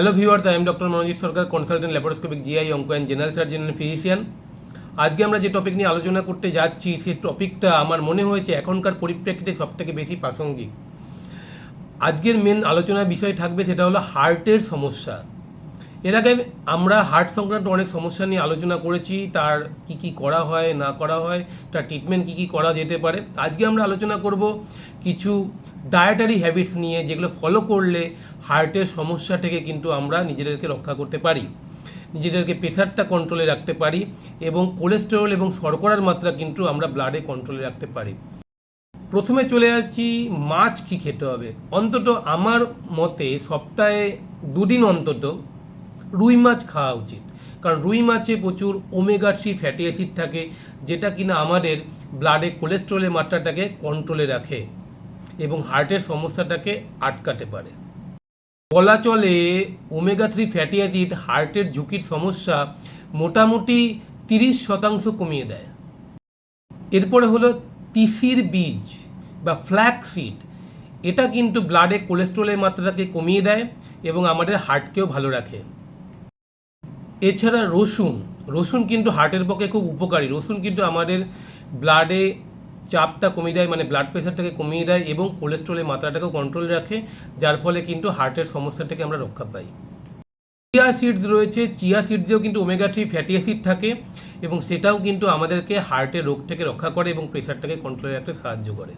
Hello viewers I am doctor Manojit Sarkar consultant laparoscopic GI onco and general surgeon and physician আজকে আমরা যে topic নিয়ে আলোচনা করতে যাচ্ছি, সেই টপিকটা আমার মনে হয়েছে এখনকার পরিপ্রেক্ষিতে সবথেকে বেশি প্রাসঙ্গিক। আজকের মেন আলোচনার বিষয় থাকবে, সেটা হলো হার্টের সমস্যা। এর আগে আমরা হার্ট সংক্রান্ত অনেক সমস্যা নিয়ে আলোচনা করেছি, তার কি কি করা হয়, না করা হয়, তার ট্রিটমেন্ট কি কি করা যেতে পারে। আজকে আমরা আলোচনা করব কিছু ডায়েটারি হ্যাবিটস নিয়ে, যেগুলো ফলো করলে হার্টের সমস্যা থেকে কিন্তু আমরা নিজেদেরকে রক্ষা করতে পারি, নিজেদেরকে প্রেশারটা কন্ট্রোলে রাখতে পারি, এবং কোলেস্টেরল এবং শর্করার মাত্রা কিন্তু আমরা ব্লাডে কন্ট্রোলে রাখতে পারি। প্রথমে চলে আসছি, মাছ কি খেতে হবে? অন্তত আমার মতে সপ্তাহে দুদিন অন্তত রুই মাছ খাওয়া উচিত। কারণ রুই মাছে প্রচুর ওমেগা থ্রি ফ্যাটি অ্যাসিড থাকে, যেটা কিনা আমাদের ব্লাডে কোলেস্ট্রলের মাত্রাটাকে কন্ট্রোলে রাখে এবং হার্টের সমস্যাটাকে আটকাতে পারে। বলা চলে ওমেগা থ্রি ফ্যাটি অ্যাসিড হার্টের ঝুঁকির সমস্যা মোটামুটি তিরিশ শতাংশ কমিয়ে দেয়। এরপরে হলো তিসির বীজ বা ফ্ল্যাক সিড এটা কিন্তু ব্লাডে কোলেস্ট্রলের মাত্রাটাকে কমিয়ে দেয় এবং আমাদের হার্টকেও ভালো রাখে। এছাড়া রসুন রসুন কিন্তু হার্টের পক্ষে খুব উপকারী। রসুন কিন্তু আমাদের ব্লাডে চাপটা কমিয়ে দেয় মানে ব্লাড প্রেশারটাকে কমিয়ে দেয় এবং কোলেস্ট্রলের মাত্রাটাকেও কন্ট্রোল রাখে, যার ফলে কিন্তু হার্টের সমস্যা থেকে আমরা রক্ষা পাই। চিয়া সিডস রয়েছে চিয়া সিডসেও কিন্তু ওমেগা থ্রি ফ্যাটি অ্যাসিড থাকে এবং সেটাও কিন্তু আমাদেরকে হার্টের রোগ থেকে রক্ষা করে এবং প্রেশারটাকে কন্ট্রোলে রাখতে সাহায্য করে।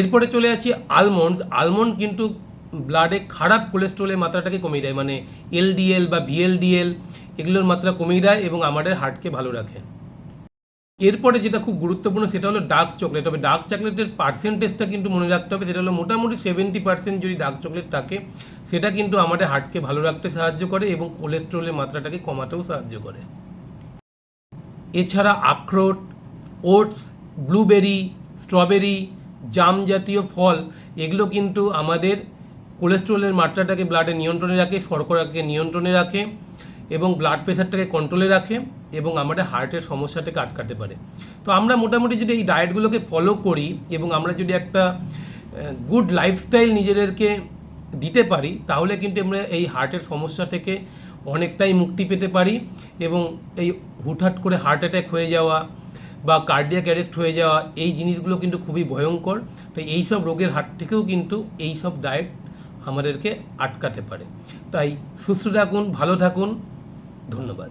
এরপরে চলে যাচ্ছি আলমন্ডস আলমন্ড কিন্তু ব্লাডে খারাপ কোলেস্ট্রলের মাত্রাটাকে কমিয়ে দেয় মানে এলডিএল বা ভিএলডিএল এগুলোর মাত্রা কমিয়ে দেয় এবং আমাদের হার্টকে ভালো রাখে। এরপরে যেটা খুব গুরুত্বপূর্ণ সেটা হলো ডার্ক চকলেট তবে ডার্ক চকলেটের পার্সেন্টেজটা কিন্তু মনে রাখতে হবে, সেটা হলো মোটামুটি সেভেন্টি পার্সেন্ট যদি ডার্ক চকলেট থাকে, সেটা কিন্তু আমাদের হার্টকে ভালো রাখতে সাহায্য করে এবং কোলেস্ট্রলের মাত্রাটাকে কমাতেও সাহায্য করে। এছাড়া আখরোট, ওটস ব্লুবেরি স্ট্রবেরি জাম জাতীয় ফল, এগুলো কিন্তু আমাদের কোলেস্ট্রলের মাত্রাটাকে ব্লাডে নিয়ন্ত্রণে রাখে, শর্করাকে নিয়ন্ত্রণে রাখে এবং ব্লাড প্রেশারটাকে কন্ট্রোলে রাখে এবং আমাদের হার্টের সমস্যাটাকে আটকাতে পারে। তো আমরা মোটামুটি যদি এই ডায়েটগুলোকে ফলো করি এবং আমরা যদি একটা গুড লাইফস্টাইল নিজেদেরকে দিতে পারি, তাহলে কিন্তু আমরা এই হার্টের সমস্যা থেকে অনেকটাই মুক্তি পেতে পারি এবং এই হুটহাট করে হার্ট অ্যাটাক হয়ে যাওয়া বা কার্ডিয়াক অ্যারেস্ট হয়ে যাওয়া, এই জিনিসগুলো কিন্তু খুবই ভয়ঙ্কর। তো এই সব রোগের হাত থেকেও কিন্তু এই সব ডায়েট আমাদেরকে আটকাতে পারে। তাই সুস্থ থাকুন ভালো থাকুন। ধন্যবাদ।